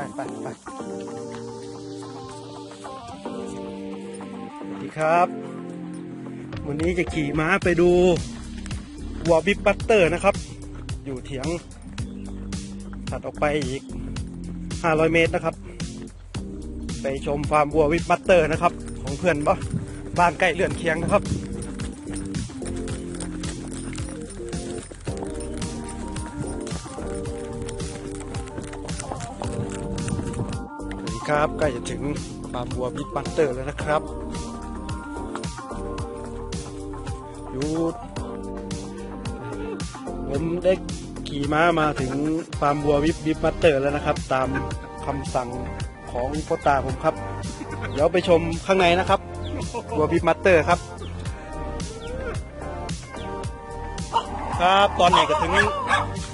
ไปไปไปสวัสดีครับ วันนี้จะขี่ม้าไปดูวัวบิ๊กบัตเตอร์นะครับ อยู่เถียงถัดออกไปอีก 500 เมตรนะครับ ไปชมฟาร์มวัวบิ๊กบัตเตอร์นะครับ ของเพื่อนบ้านใกล้เลื่อนเคียงนะครับ ครับใกล้จะถึงฟาร์มวัวบิ๊กบัตเตอร์แล้วนะครับยู่ผมได้ขี่ม้ามาถึงฟาร์มวัวบิ๊กบิ๊กบัตเตอร์แล้วนะครับ ตามคำสั่งของพ่อตาผมครับ เดี๋ยวไปชมข้างในนะครับวัวบิ๊กบัตเตอร์ครับ ครับตอนนี้ก็ถึง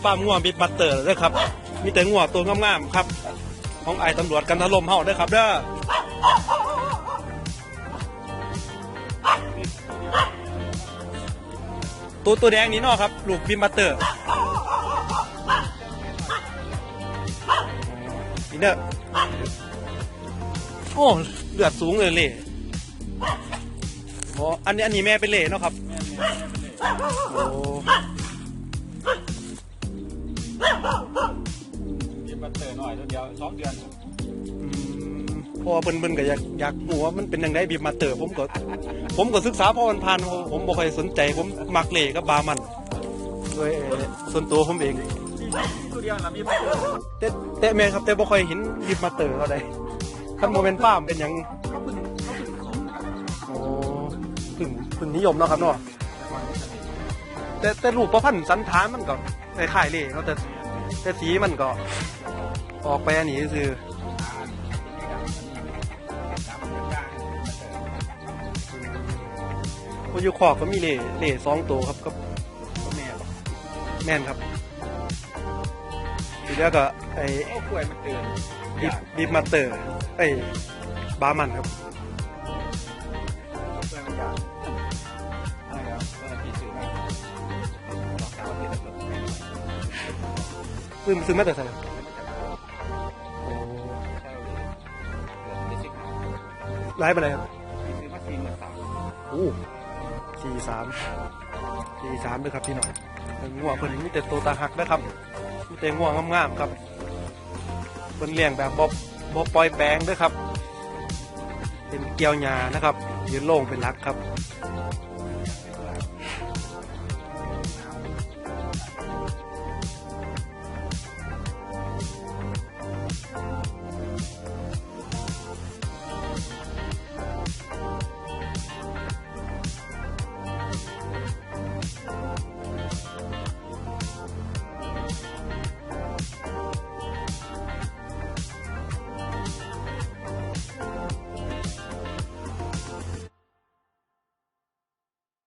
ฟาร์มงัวบิ๊กบัตเตอร์แล้วครับ มีแต่งัวตัวงามๆครับ ของไอ้ตำรวจกันทะลมเฮาเด้อครับเด้อตัวตัวแดงนี้เนาะครับ ลูกบิมบัตเตอร์นี่เด้อโอ้เลือดสูงเลยเล่อ๋ออันนี้อันนี้แม่เป็นเล่เนาะครับโอ้ ตัวเดียวสองเดือนอืมเพราะว่าเบิ่นๆก็อยากอยากรู้ว่ามันเป็นยังไงบีบมาเตอร์ผมก็ ผมก็ศึกษาพอมันผ่านผมผมบ่ค่อยสนใจผมมักเล่กับบามันโดยเอ่อส่วนตัวผมเองตัวเดียวนะมีบแต่แต่แม่นครับแต่บ่ค่อยเห็นบีบมาเตอร์เท่าใดคันโมเมนต์ฟาร์มเป็นหยังเขาเพิ่งเพิ่งของครับโอ้ถึงถึงนิยมเนาะครับเนาะแต่แต่รูปประพันธ์สันฐานมันก็คล้ายๆเล่เนาะแต่แต่สีมันก็ ออกไปอันนี้คือโอยูคอกก็มีเล่เล่สองตัวครับก็ตัวแม่แม่นครับทีแล้วก็ไอ้โอ้กล้วยมันเตือนบีบบีบมาเตอร์ไอ้บามันครับกล้วยมันยาวอะไรครั ไล่ไปเลยครับซื้อมาสี่หมื่นสามโอ้สี่สามสี่สามด้วยครับพี่หน่อยเป็นง่วงเพิ่นมีแต่ตัวตาหักนะครับมีแต่ง่วงงามๆครับเพิ่นเลี้ยงแบบบบบบปล่อยแปลงด้วยครับ เป็นเกียวหญ้านะครับยืนโล่งเป็นหลักครับ